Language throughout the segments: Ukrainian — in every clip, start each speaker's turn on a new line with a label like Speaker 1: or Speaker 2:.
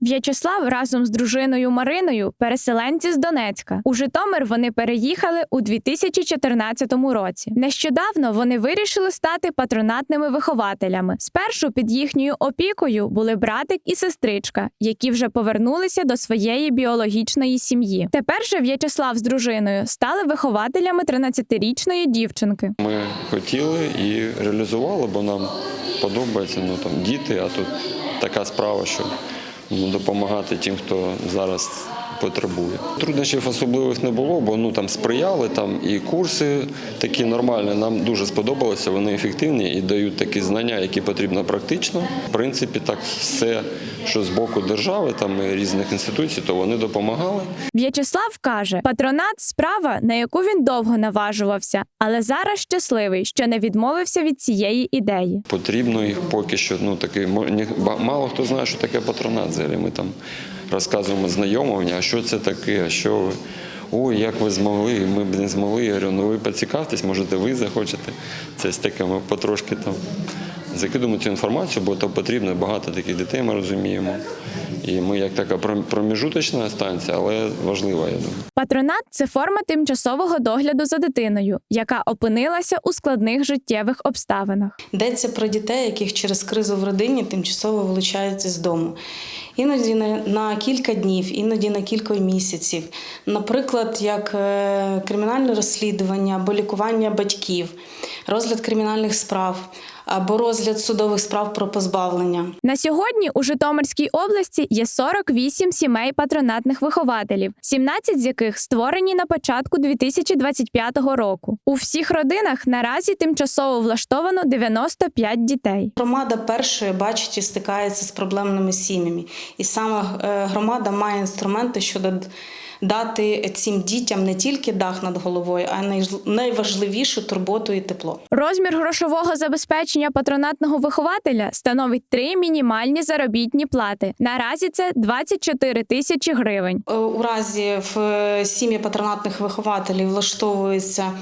Speaker 1: В'ячеслав разом з дружиною Мариною переселенці з Донецька. У Житомир вони переїхали у 2014 році. Нещодавно вони вирішили стати патронатними вихователями. Спершу під їхньою опікою були братик і сестричка, які вже повернулися до своєї біологічної сім'ї. Тепер же В'ячеслав з дружиною стали вихователями 13-річної дівчинки.
Speaker 2: Ми хотіли і реалізували, бо нам подобається ну, там, діти, а тут така справа, що допомагати тим, хто зараз потребує. Труднощів особливих не було, бо ну, там сприяли, там і курси такі нормальні. Нам дуже сподобалося, вони ефективні і дають такі знання, які потрібно практично. В принципі, так все, що з боку держави, там і різних інституцій, то вони допомагали.
Speaker 1: В'ячеслав каже, патронат справа, на яку він довго наважувався, але зараз щасливий, що не відмовився від цієї ідеї.
Speaker 2: Потрібно їх поки що. Ну такий мало хто знає, що таке патронат. Взагалі ми там розказуємо знайомим, а що це таке, а що ви. Ой, як ви змогли, ми б не змогли. Я говорю, ну ви поцікавтесь, можете ви захочете. Це ж таке, ми потрошки там закидуємо цю інформацію, бо то потрібно багато таких дітей, ми розуміємо. І ми як така пром- проміжуточна станція, але важлива, я думаю.
Speaker 1: Патронат це форма тимчасового догляду за дитиною, яка опинилася у складних життєвих обставинах.
Speaker 3: Йдеться про дітей, яких через кризу в родині тимчасово вилучають з дому. Іноді на, на кілька днів, іноді на кілька місяців. Наприклад, як е, кримінальне розслідування або лікування батьків, розгляд кримінальних справ або розгляд судових справ про позбавлення.
Speaker 1: На сьогодні у Житомирській області є 48 сімей патронатних вихователів, 17 з яких створені на початку 2025 року. У всіх родинах наразі тимчасово влаштовано 95 дітей.
Speaker 3: Громада першою бачить і стикається з проблемними сім'ями. І саме е, громада має інструменти щодо дати цим дітям не тільки дах над головою, а й найважливішу турботу і тепло.
Speaker 1: Розмір грошового забезпечення патронатного вихователя становить три мінімальні заробітні плати. Наразі це 24 тисячі гривень.
Speaker 3: Е, У разі в е, сім'ї патронатних вихователів влаштовується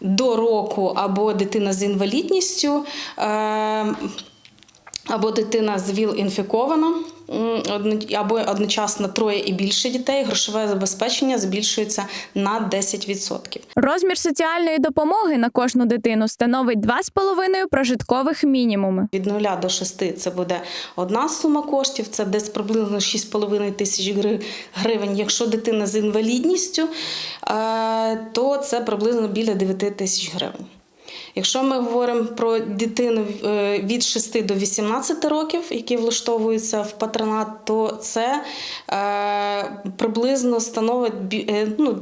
Speaker 3: до року або дитина з інвалідністю, е, або дитина з ВІЛ інфікована, або одночасно троє і більше дітей, грошове забезпечення збільшується на 10%.
Speaker 1: Розмір соціальної допомоги на кожну дитину становить 2,5 прожиткових мінімуми.
Speaker 3: Від 0 до 6 це буде одна сума коштів, це десь приблизно 6,5 тисяч гри- гривень. Якщо дитина з інвалідністю, е, то це приблизно біля 9 тисяч гривень. Якщо ми говоримо про дитину е, від 6 до 18 років, які влаштовуються в патронат, то це е, приблизно становить е, ну,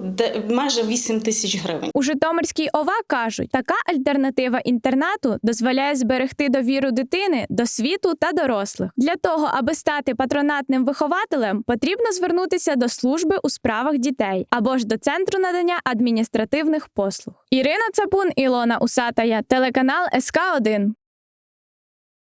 Speaker 3: майже 8 тисяч гривень.
Speaker 1: У Житомирській ОВА кажуть, така альтернатива інтернату дозволяє зберегти довіру дитини до світу та дорослих. Для того, аби стати патронатним вихователем, потрібно звернутися до служби у справах дітей або ж до центру надання адміністративних послуг. Ірина Цапун, Ілона Усатая, телеканал СК 1